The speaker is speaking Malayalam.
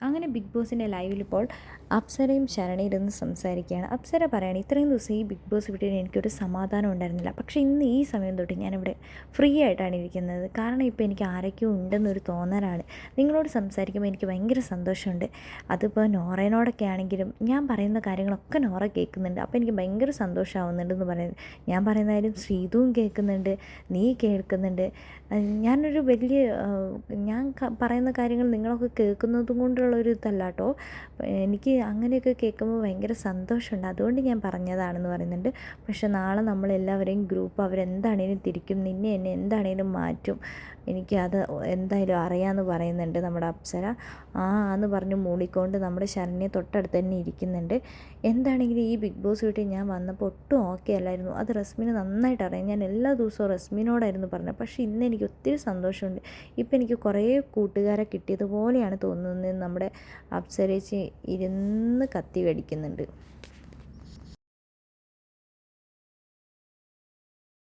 അങ്ങനെ ബിഗ് ബോസിന്റെ ലൈവിൽ ഇപ്പോൾ അപ്സരയും ശരണയും ഇരുന്ന് സംസാരിക്കുകയാണ്. അപ്സര പറയുകയാണ് ഇത്രയും ദിവസം ഈ ബിഗ് ബോസ് വീട്ടിൽ എനിക്കൊരു സമാധാനം ഉണ്ടായിരുന്നില്ല. പക്ഷേ ഇന്ന് ഈ സമയം തൊട്ട് ഞാനിവിടെ ഫ്രീ ആയിട്ടാണ് ഇരിക്കുന്നത്. കാരണം ഇപ്പോൾ എനിക്ക് ആരൊക്കെയോ ഉണ്ടെന്നൊരു തോന്നലാണ്. നിങ്ങളോട് സംസാരിക്കുമ്പോൾ എനിക്ക് ഭയങ്കര സന്തോഷമുണ്ട്. അതിപ്പോൾ നോറേനോടൊക്കെ ആണെങ്കിലും ഞാൻ പറയുന്ന കാര്യങ്ങളൊക്കെ നോറ കേൾക്കുന്നുണ്ട്. അപ്പോൾ എനിക്ക് ഭയങ്കര സന്തോഷമാവുന്നുണ്ടെന്ന് പറയുന്നത്. ഞാൻ പറയുന്ന കാര്യം ശ്രീതുവും കേൾക്കുന്നുണ്ട് നീ കേൾക്കുന്നുണ്ട്. ഞാനൊരു വലിയ ഞാൻ പറയുന്ന കാര്യങ്ങൾ നിങ്ങളൊക്കെ കേൾക്കുന്നതും കൊണ്ടുള്ള ഒരു ഇതല്ല കേട്ടോ എനിക്ക് അങ്ങനെയൊക്കെ കേൾക്കുമ്പോൾ ഭയങ്കര സന്തോഷമുണ്ട്. അതുകൊണ്ട് ഞാൻ പറഞ്ഞതാണെന്ന് പറയുന്നുണ്ട്. പക്ഷേ നാളെ നമ്മളെല്ലാവരെയും ഗ്രൂപ്പ് അവരെന്താണേലും തിരിക്കും. നിന്നെ എന്നെ എന്താണേലും മാറ്റും. എനിക്ക് അത് എന്തായാലും അറിയാമെന്ന് പറയുന്നുണ്ട് നമ്മുടെ അപ്സര. ആ എന്ന് പറഞ്ഞ് മൂളിക്കൊണ്ട് നമ്മുടെ ശരണ്യെ തൊട്ടടുത്ത് തന്നെ ഇരിക്കുന്നുണ്ട്. എന്താണെങ്കിലും ഈ ബിഗ് ബോസ് വീട്ടിൽ ഞാൻ വന്നപ്പോൾ ഒട്ടും ഓക്കെ അല്ലായിരുന്നു. അത് റസ്മിന് നന്നായിട്ട് അറിയാം. ഞാൻ എല്ലാ ദിവസവും റസ്മിനോടായിരുന്നു പറഞ്ഞത്. പക്ഷേ ഇന്ന് എനിക്ക് ഒത്തിരി സന്തോഷമുണ്ട്. ഇപ്പം എനിക്ക് കുറേ കൂട്ടുകാരെ കിട്ടിയതുപോലെയാണ് തോന്നുന്നത് നമ്മുടെ അപ്സരേച്ചി ഇരുന്ന് കത്തി കടിക്കുന്നുണ്ട്